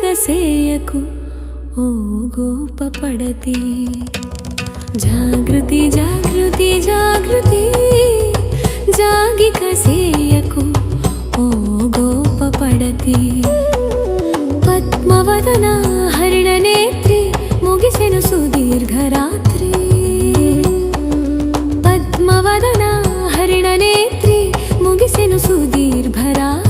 కసేయకు ఓ గోపపడతి. జాగృతి జాగృతి జాగృతి జాగి కసేయకు ఓ గోపపడతి. పద్మవదన హరిణనేత్రి ముగిసెను సుదీర్ఘరాత్రి పద్మవదన హరిణనేత్రి ముగిసెను సుదీర్ఘరాత్రి జలకములాడే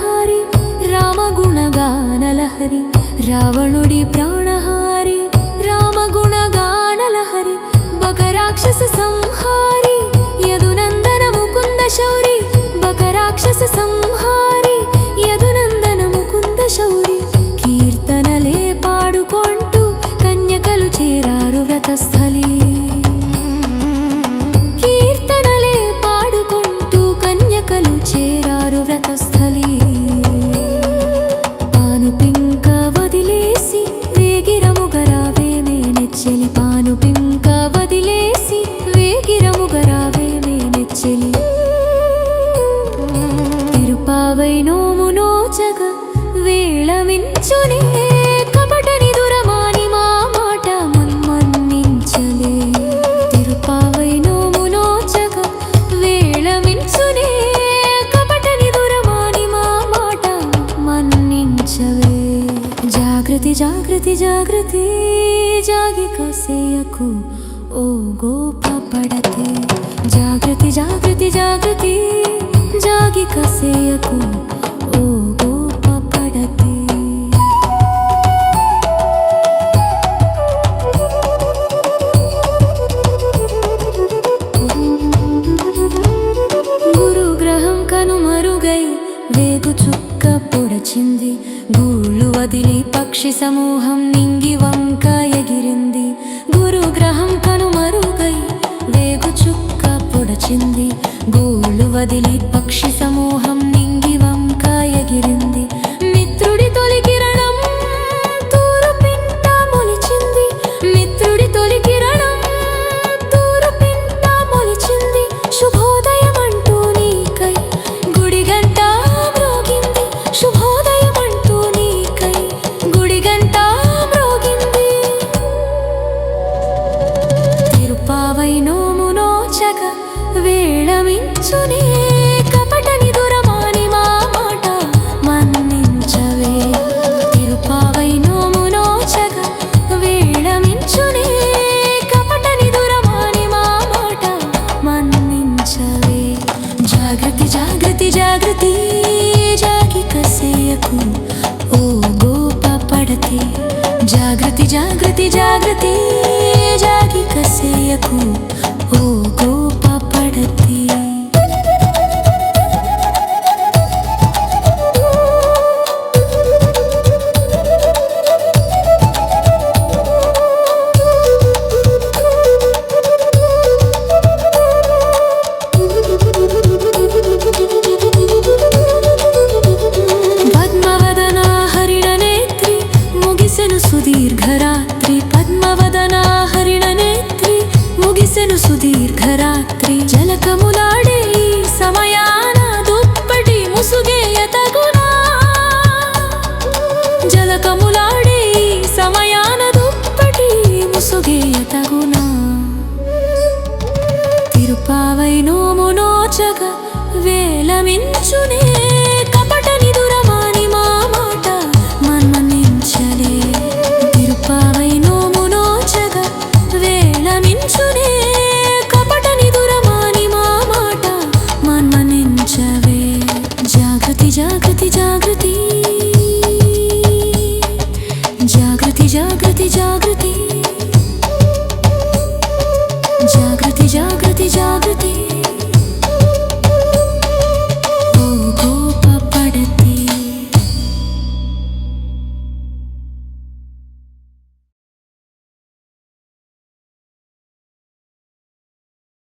ప్రాణహారి రామగుణగానలహరి రావణుడి ప్రాణహారి రామగుణగానలహరి బకరాక్షస సంహారి యదునందన ముకుంద శౌరి బకరాక్షస సంహారి యదునందన ముకుంద శౌరి కీర్తనలే పాడుకుంటూ కన్యకలు చేరారు వ్రతస్థలి. పావై నోము నోచక వేళమించునే కపటని దురమాని మా మాట మన్మన్నించలే. తిరుపావై నోము నోచగ వేళమించునే కపటని దురమాని మా మాట మన్నించవే జాగృతి జాగృతి జాగృతి జాగి కసేయకు ఓ గోప పడతే జాగృతి జాగృతి జాగృతి జాగి కసేయకు ఓ గోప పడతే గురుగ్రహం కనుమరుగై వేగు చుక్క పొడచింది గూళ్ళు వదిలి పక్షి సమూహం నింగి వంక ఎగిరింది గురుగ్రహం కనుమరుగై వేగు చుక్క పొడచింది గూళ్ళు వదిలి మన్నించవే. జాగృతి జాగృతి జాగృతి జాగి కసేయకు ఓ గోప పడతే జాగృతి జాగృతి జాగృతి జాగి కసేయకు దీర్ఘరాత్రి జలకములాడే సమయాన దుప్పటి ముసుగేయ తగునా. జలకములాడే సమయాన దుప్పటి ముసుగేయ తగునా. తిరుపావై నోము నోచగ వేలమించునే जागृति जागृति जागृति। जागृति जागृति जागृति।